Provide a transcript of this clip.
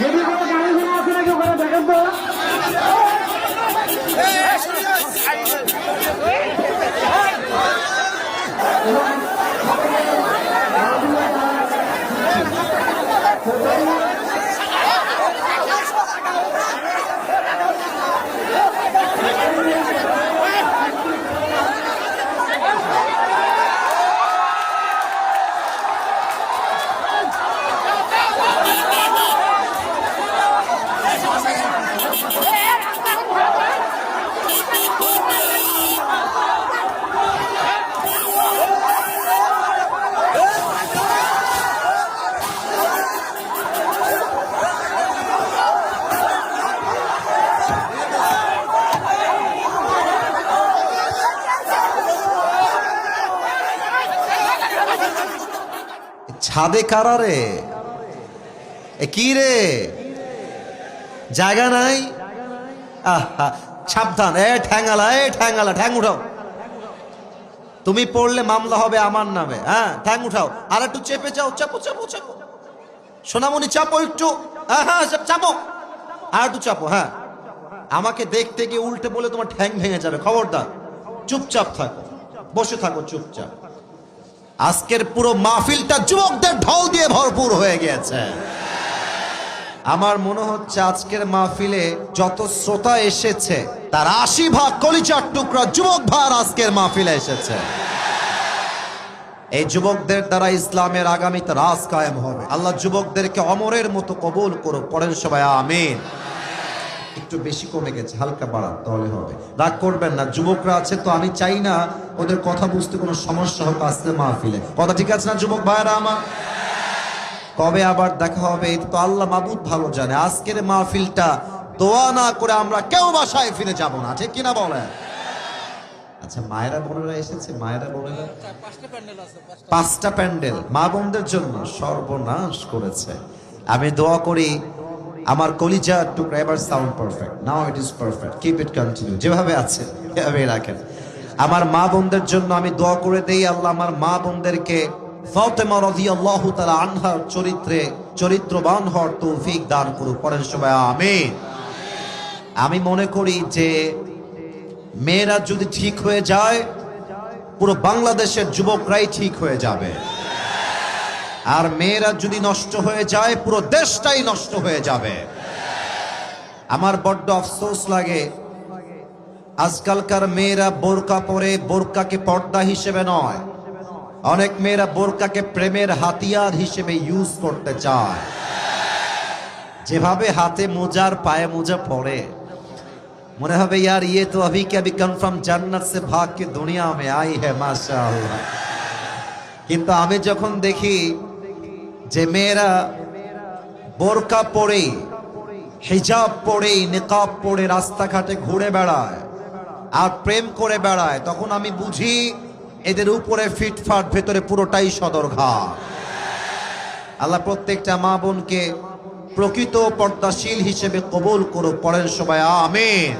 যদি কোনো ছাদে কারা রে এ কি রে? জায়গা নাই? আহা, সাবধান। এ ঠ্যাঙ্গালা এ ঠ্যাঙ্গালা, ঠ্যাং উঠাও। তুমি পড়লে মামলা হবে আমার নামে হ্যাঁ? ঠ্যাং উঠাও। আর একটু চেপে যাও, চাপো চাপো চাপো। সোনামণি, চাপো একটু। হ্যাঁ হ্যাঁ চাপো। আর একটু চাপো হ্যাঁ। আমাকে দেখতে গিয়ে উল্টে বলে তোমার ঠ্যাং ভেঙে যাবে। খবরদার, চুপচাপ থাকো। বসে থাকো, চুপচাপ। আজকের পুরো মাহফিলটা যুবকদের ঢল দিয়ে ভরপুর হয়ে গিয়েছে। আমার মনে হচ্ছে আজকের মাহফিলে যত শ্রোতা এসেছে, তার আশি ভাগ কলিচার টুকরা যুবক ভার আজকের মাহফিলে এসেছে। এই যুবকদের দ্বারা ইসলামের আগামীতে রাজ কায়েম হবে। আল্লাহ যুবকদেরকে অমরের মতো কবুল করো পড়েন সবাই, আমিন। একটু বেশি কমে গেছে, হালকা বাড়ান, তাহলে হবে। রাগ করবেন না, যুবকরা আছে তো, আমি চাই না ওদের কথা বুঝতে কোনো সমস্যা হোক আসতে মাহফিলে। কথা ঠিক আছে না, যুবক ভাইরা আমার? কবে আবার দেখা হবে এটা তো আল্লাহ মাবুদ ভালো জানে। আজকের মাহফিলটা দোয়া না করে আমরা কেউ বাসায় ফিরে যাব না, ঠিক কিনা বলেন? আচ্ছা মায়েরা, বোনেরা এসেছে? মায়েরা, বোনেরা? পাঁচটা প্যান্ডেল, মা বোনদের জন্য সর্বনাশ করেছে। আমি দোয়া করি আমার কলিজা টুকরা, এবার sound perfect now it is perfect keep it continue যেভাবে আছে, এভাবে রাখেন। আমার মা বোনদের জন্য আমি দোয়া করে দেই, আল্লাহ আমার মা বোনদেরকে ফাতেমা রাদিয়াল্লাহু তাআলা আনহার চরিত্রে, চরিত্রবান হওয়ার তৌফিক দান করুক, পরের সবাই আমিন। আমি মনে করি যে মেয়েরা যদি ঠিক হয়ে যায়, পুরো বাংলাদেশের যুবকরাই ঠিক হয়ে যাবে। আর মেয়েরা যদি নষ্ট হয়ে যায়, পুরো দেশটাই নষ্ট হয়ে যাবে। আমার বড্ড আফসোস লাগে। আজকালকার মেয়েরা বোরকা পরে বোরকাকে পর্দা হিসেবে নয়। অনেক মেয়েরা বোরকাকে প্রেমের হাতিয়ার হিসেবে ইউজ করতে চায়। যেভাবে হাতে মোজার পায়ে মোজা পড়ে। মনে হবে, ইয়ার ইয়ে তো अभी কে अभी কনফার্ম জান্নাত সে ভাগকে দুনিয়া মে আই হ্যাঁ মাশাআল্লাহ। কিন্তু আমি যখন দেখি যে মেয়েরা বোরকা পরে, হিজাব পরে, নিকাব পরে রাস্তাঘাটে ঘুরে বেড়ায় আর প্রেম করে বেড়ায়, তখন আমি বুঝি এদের উপরে ফিটফাট, ভেতরে পুরোটাই সদরঘাট। আল্লাহ প্রত্যেকটা মা বোনকে প্রকৃত পর্দাশীল হিসেবে কবুল করুক পরের সবাই, আমিন।